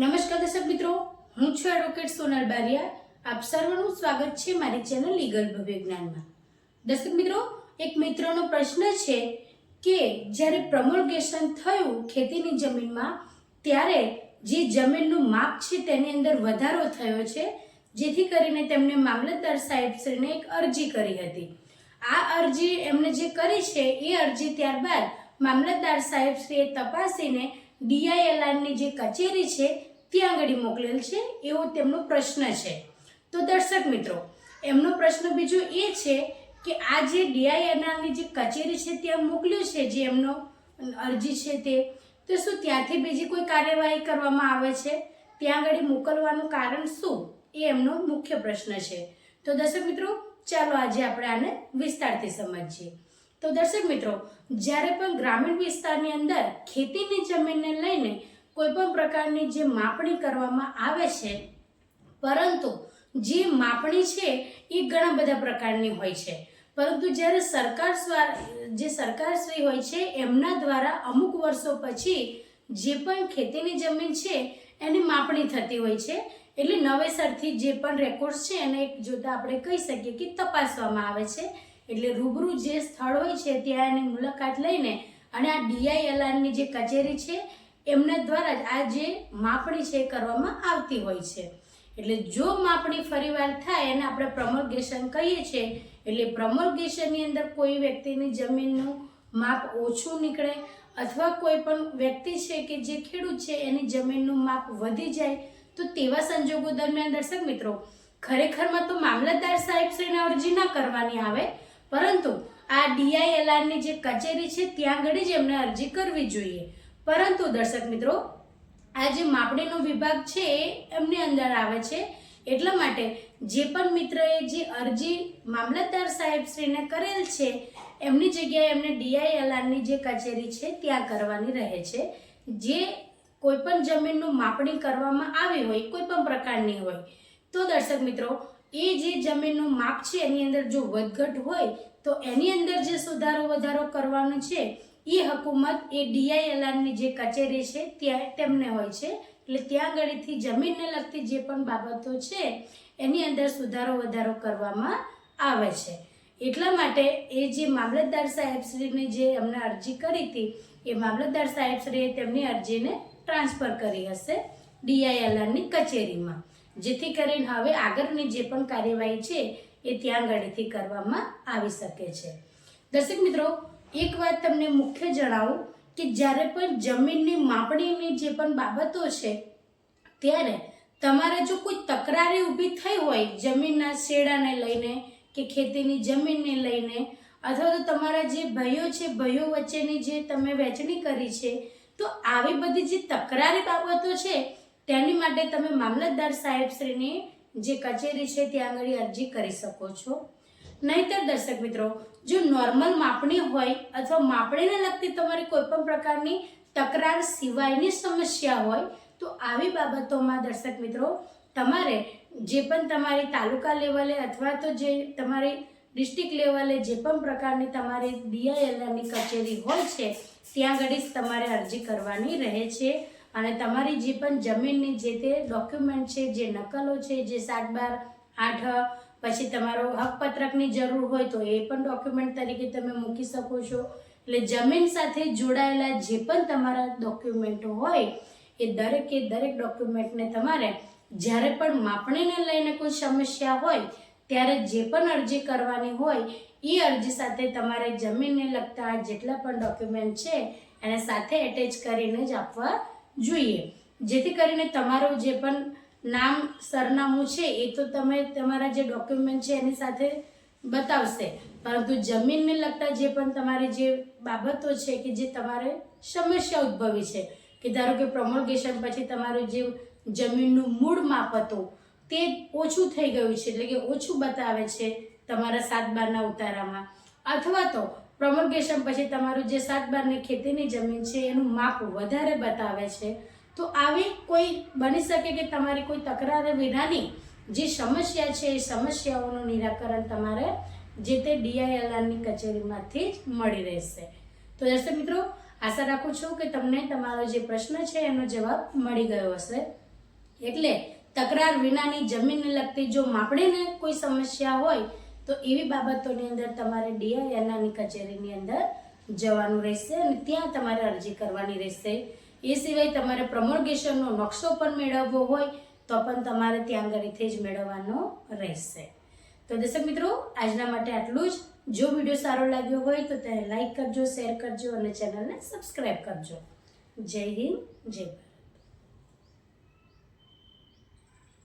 નમસ્કાર દર્શક મિત્રો, હું છું એડવોકેટ સોનલ બારિયા. આપ સર્વનું સ્વાગત છે મારી ચેનલ લીગલ ભવ્ય જ્ઞાનમાં. દર્શક મિત્રો, એક મિત્રનો પ્રશ્ન છે કે જ્યારે પ્રમોલગેશન થયું ખેતીની જમીનમાં, ત્યારે જે જમીનનું માપ છે તેની અંદર વધારો થયો છે, જેથી કરીને તેમણે મામલતદાર સાહેબશ્રીને એક અરજી કરી હતી. આ અરજી એમણે જે કરી છે, એ અરજી ત્યારબાદ મામલતદાર સાહેબશ્રીએ તપાસીને ડીઆઈએલઆરની જે કચેરી છે ત્યાં આગળ મોકલેલ છે, એવો તેમનો પ્રશ્ન છે. તો દર્શક મિત્રો, એમનો પ્રશ્ન બીજો એ છે કે આ જે ડીઆઈએનઆરની જે કચેરી છે ત્યાં મોકલ્યું છે જે એમનો અરજી છે તે? તો શું ત્યાંથી બીજી કોઈ કાર્યવાહી કરવામાં આવે છે? ત્યાં આગળ મોકલવાનું કારણ શું? એ એમનો મુખ્ય પ્રશ્ન છે. તો દર્શક મિત્રો, ચાલો આજે આપણે આને વિસ્તારથી સમજીએ. તો દર્શક મિત્રો, જ્યારે પણ ગ્રામીણ વિસ્તારની અંદર ખેતીની જમીનને લઈને કોઈ પણ પ્રકારની જે માપણી કરવામાં આવે છે, પરંતુ જે માપણી છે એ ઘણા બધા પ્રકારની હોય છે. પરંતુ જ્યારે સરકાર સ્વા- જે સરકારશ્રી હોય છે, એમના દ્વારા અમુક વર્ષો પછી જે પણ ખેતીની જમીન છે, એની માપણી થતી હોય છે. એટલે નવેસરથી જે પણ રેકોર્ડ્સ છે, એને જોતા આપણે કહી શકીએ કે તપાસવામાં આવે છે. એટલે રૂબરૂ જે સ્થળ હોય છે, ત્યાં એની મુલાકાત લઈને અને આ ડીઆઈએલઆરની જે કચેરી છે એમના દ્વારા જ આ જે માપણી છે એ કરવામાં આવતી હોય છે. એટલે જો માપણી ફરીવાર થાય એને આપણે પ્રમોલગેશન કહીએ છીએ, એટલે પ્રમોલગેશનની અંદર કોઈ વ્યક્તિની જમીનનું માપ ઓછું નીકળે અથવા કોઈ પણ વ્યક્તિ છે કે જે ખેડૂત છે એની જમીનનું માપ વધી જાય, તો તેવા સંજોગો દરમિયાન દર્શક મિત્રો, ખરેખરમાં તો મામલતદાર સાહેબશ્રીને અરજી ના કરવાની આવે, પરંતુ આ ડીઆઈએલઆરની જે કચેરી છે ત્યાં આગળ જ એમને અરજી કરવી જોઈએ. પરંતુ દર્શક મિત્રો આ જે માપણીનો વિભાગ છે એ એમની અંદર આવે છે. એટલા માટે જે પણ મિત્રએ જે અરજી મામલતદાર સાહેબશ્રીને કરેલ છે, એમની જગ્યાએ એમને ડીઆઈએલઆરની જે કચેરી છે ત્યાં કરવાની રહે છે. જે કોઈ પણ જમીનનું માપણી કરવામાં આવી હોય કોઈ પણ પ્રકારની હોય, તો દર્શક મિત્રો, એ જે જમીનનું માપ છે એની અંદર જો વધઘટ હોય, તો એની અંદર જે સુધારો વધારો કરવાનો છે એ હકુમત એ ડીઆઈએલઆરની જે કચેરી છે, ત્યાં તેમને હોય છે. એટલે ત્યાં આગળથી, જમીનને લગતી જે પણ બાબતો છે, એની અંદર સુધારો વધારો કરવામાં આવે છે. એટલા માટે એ જે મામલતદાર સાહેબશ્રીને જે અમને અરજી કરી હતી, એ મામલતદાર સાહેબશ્રીએ તેમની અરજીને ટ્રાન્સફર કરી હશે ડીઆઈએલઆરની કચેરીમાં. જેથી કરીને હવે આગળની જે પણ કાર્યવાહી છે, એ ત્યાં આગળથી કરવામાં આવી શકે છે. દર્શક મિત્રો એક વાત તમને મુખ્ય જણાવું કે જ્યારે પણ જમીનની માપણીની જે પણ બાબતો છે, ત્યારે તમારે જો કોઈ તકરારી ઊભી થઈ હોય જમીનના શેડાને લઈને કે ખેતીની જમીનને લઈને, અથવા તો તમારા જે ભાઈઓ છે, ભાઈઓ વચ્ચેની જે તમે વહેંચણી કરી છે, તો આવી બધી જે તકરારી બાબતો છે, તેની માટે તમે મામલતદાર સાહેબશ્રીની જે કચેરી છે, ત્યાં આગળ અરજી કરી શકો છો. નહીતર દર્શક મિત્રો, જો નોર્મલ માપણી હોય અથવા માપણીને લગતી તમારી કોઈ પણ પ્રકારની તકરાર સિવાયની સમસ્યા હોય, તો આવી બાબતોમાં દર્શક મિત્રો, તમારે જે પણ તમારી તાલુકા લેવલે અથવા તો જે તમારી ડિસ્ટ્રિક્ટ લેવલે જે પણ પ્રકારની તમારી ડીઆઈએલની કચેરી હોય છે, ત્યાં આગળ તમારે અરજી કરવાની રહે છે. અને તમારી જે પણ જમીનની જે તે ડોક્યુમેન્ટ છે, જે નકલો છે, જે સાત બાર આઠ પછી તમારો હકપત્રકની જરૂર હોય તો એ પણ ડોક્યુમેન્ટ તરીકે તમે મૂકી શકો છો. એટલે જમીન સાથે જોડાયેલા જે પણ તમારા ડોક્યુમેન્ટો હોય, એ દરેકે દરેક ડોક્યુમેન્ટને તમારે જ્યારે પણ માપણીને લઈને કોઈ સમસ્યા હોય, ત્યારે જે પણ અરજી કરવાની હોય એ અરજી સાથે તમારે જમીનને લગતા જેટલા પણ ડોક્યુમેન્ટ છે, એને સાથે એટેચ કરીને જ આપવા જોઈએ. જેથી કરીને તમારો જે પણ નામ સરનામું છે, એ તો તમે તમારા જે ડોક્યુમેન્ટ છે, એની સાથે બતાવશે. પરંતુ જમીનને લગતા જે પણ તમારી જે બાબતો છે કે જે તમારે સમસ્યા ઉદ્ભવી છે, કે ધારો કે પ્રમોલગેશન પછી તમારું જે જમીનનું મૂળ માપ હતું, તે ઓછું થઈ ગયું છે, એટલે કે ઓછું બતાવે છે તમારા સાત બારના ઉતારામાં. અથવા તો પ્રમોલગેશન પછી તમારું જે સાત બારની ખેતીની જમીન છે, એનું માપ વધારે બતાવે છે તો આવી કોઈ બની શકે કે તમારી કોઈ તકરાર વિનાની જે સમસ્યા છે, એ સમસ્યાઓનું નિરાકરણ તમારે જે તે ડીઆઈએલઆરની કચેરીમાંથી જ મળી રહેશે. તો દર્શક મિત્રો, આશા રાખું છું કે તમને તમારો જે પ્રશ્ન છે, એનો જવાબ મળી ગયો હશે. એટલે તકરાર વિનાની જમીનને લગતી જો માપણીને કોઈ સમસ્યા હોય, તો એવી બાબતોની અંદર તમારે ડીઆઈએલઆરની કચેરીની અંદર જવાનું રહેશે અને ત્યાં તમારે અરજી કરવાની રહેશે. એ સિવાય તમારે પ્રમોગેશનનો નકશો પણ મેળવવો હોય, તો પણ તમારે ત્યાં આગળથી જ મેળવવાનો રહેશે. તો દર્શક મિત્રો, આજના માટે આટલું જ. જો વીડિયો સારો લાગ્યો હોય, તો તેને લાઈક કરજો, શેર કરજો અને ચેનલને સબસ્ક્રાઈબ કરજો. જય હિન્દ, જય ભારત.